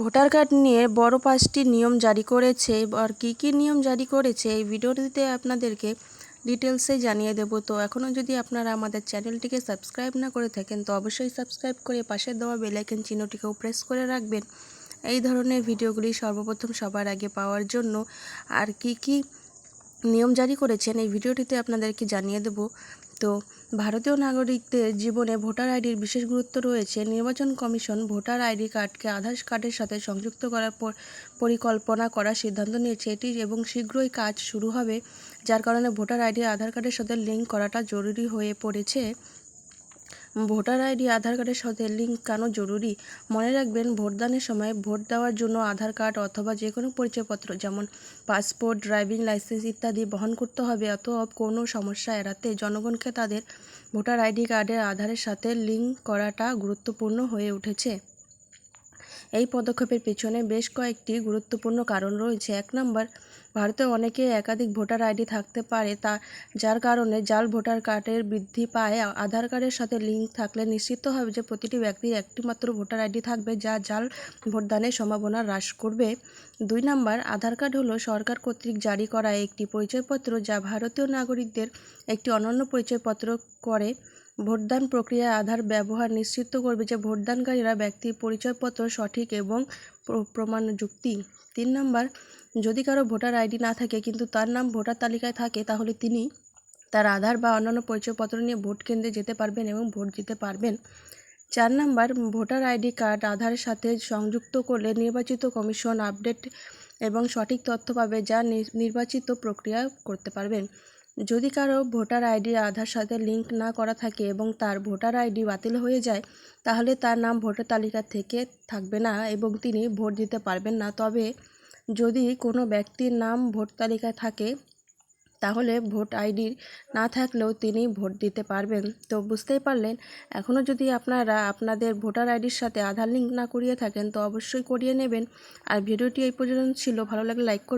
Voter card নিয়ে বড় পাঁচটি নিয়ম জারি করেছে আর কী কী নিয়ম জারি করেছে এই ভিডিওটিতে আপনাদেরকে ডিটেলসে জানিয়ে দেব। তো এখনও যদি আপনারা আমাদের চ্যানেলটিকে সাবস্ক্রাইব না করে থাকেন, তো অবশ্যই সাবস্ক্রাইব করে পাশে দেওয়া বেলাইকন চিহ্নটিকেও প্রেস করে রাখবেন। এই ধরনের ভিডিওগুলি সর্বপ্রথম সবার আগে পাওয়ার জন্য আর কি কি নিয়ম জারি করেছেন, এই ভিডিওটিতে আপনাদেরকে জানিয়ে দেব। তো ভারতীয় নাগরিকদের জীবনে ভোটার আইডির বিশেষ গুরুত্ব রয়েছে। নির্বাচন কমিশন ভোটার আইডি কার্ডকে আধার কার্ডের সাথে সংযুক্ত করার পর পরিকল্পনা করার সিদ্ধান্ত নিয়েছে এটি এবং শীঘ্রই কাজ শুরু হবে, যার কারণে ভোটার আইডি আধার কার্ডের সাথে লিঙ্ক করাটা জরুরি হয়ে পড়েছে। ভোটার আইডি, আধার কার্ডের সাথে লিঙ্ক কেন জরুরি? মনে রাখবেন, ভোটদানের সময় ভোট দেওয়ার জন্য আধার কার্ড অথবা যে কোনো পরিচয়পত্র, যেমন পাসপোর্ট, ড্রাইভিং লাইসেন্স ইত্যাদি বহন করতে হবে। অথবা কোনো সমস্যা এড়াতে জনগণকে তাদের ভোটার আইডি কার্ডের আধারের সাথে লিঙ্ক করাটা গুরুত্বপূর্ণ হয়ে উঠেছে। এই পদক্ষেপের পেছনে বেশ কয়েকটি গুরুত্বপূর্ণ কারণ রয়েছে। এক নম্বর, ভারতে অনেকে একাধিক ভোটার আইডি থাকতে পারে তা, যার কারণে জাল ভোটার কার্ডের বৃদ্ধি পায়। আধার কার্ডের সাথে লিঙ্ক থাকলে নিশ্চিত হবে যে প্রতিটি ব্যক্তির একটি মাত্র ভোটার আইডি থাকবে, যা জাল ভোটদানের সম্ভাবনা হ্রাস করবে। দুই নম্বর, আধার কার্ড হলো সরকার কর্তৃক জারি করা একটি পরিচয়পত্র, যা ভারতীয় নাগরিকদের একটি অনন্য পরিচয়পত্র করে। ভোটদান প্রক্রিয়ায় আধার ব্যবহার নিশ্চিত করবে যে ভোটদানকারীরা ব্যক্তির পরিচয়পত্র সঠিক এবং প্রমাণ যুক্তি তিন নম্বর, যদি কারও ভোটার আইডি না থাকে কিন্তু তার নাম ভোটার তালিকায় থাকে তাহলে তিনি তার আধার বা অন্যান্য পরিচয়পত্র নিয়ে ভোট কেন্দ্রে যেতে পারবেন এবং ভোট দিতে পারবেন। চার নাম্বার, ভোটার আইডি কার্ড আধারের সাথে সংযুক্ত করলে নির্বাচিত কমিশন আপডেট এবং সঠিক তথ্য পাবে যা নির্বাচিত প্রক্রিয়া করতে পারবেন। যদি কারও ভোটার আইডি আধার সাথে লিঙ্ক না করা থাকে এবং তার ভোটার আইডি বাতিল হয়ে যায়, তাহলে তার নাম ভোটার তালিকা থেকে থাকবে না এবং তিনি ভোট দিতে পারবেন না। তবে যদি কোনো ব্যক্তির নাম ভোট তালিকায় থাকে, তাহলে ভোট আইডি না থাকলেও তিনি ভোট দিতে পারবেন। তো বুঝতেই পারলেন এখনও যদি আপনারা আপনাদের ভোটার আইডির সাথে আধার লিঙ্ক না করিয়ে থাকেন, তো অবশ্যই করিয়ে নেবেন। আর ভিডিওটি এই পর্যন্ত ছিল, ভালো লাগলে লাইক করবেন।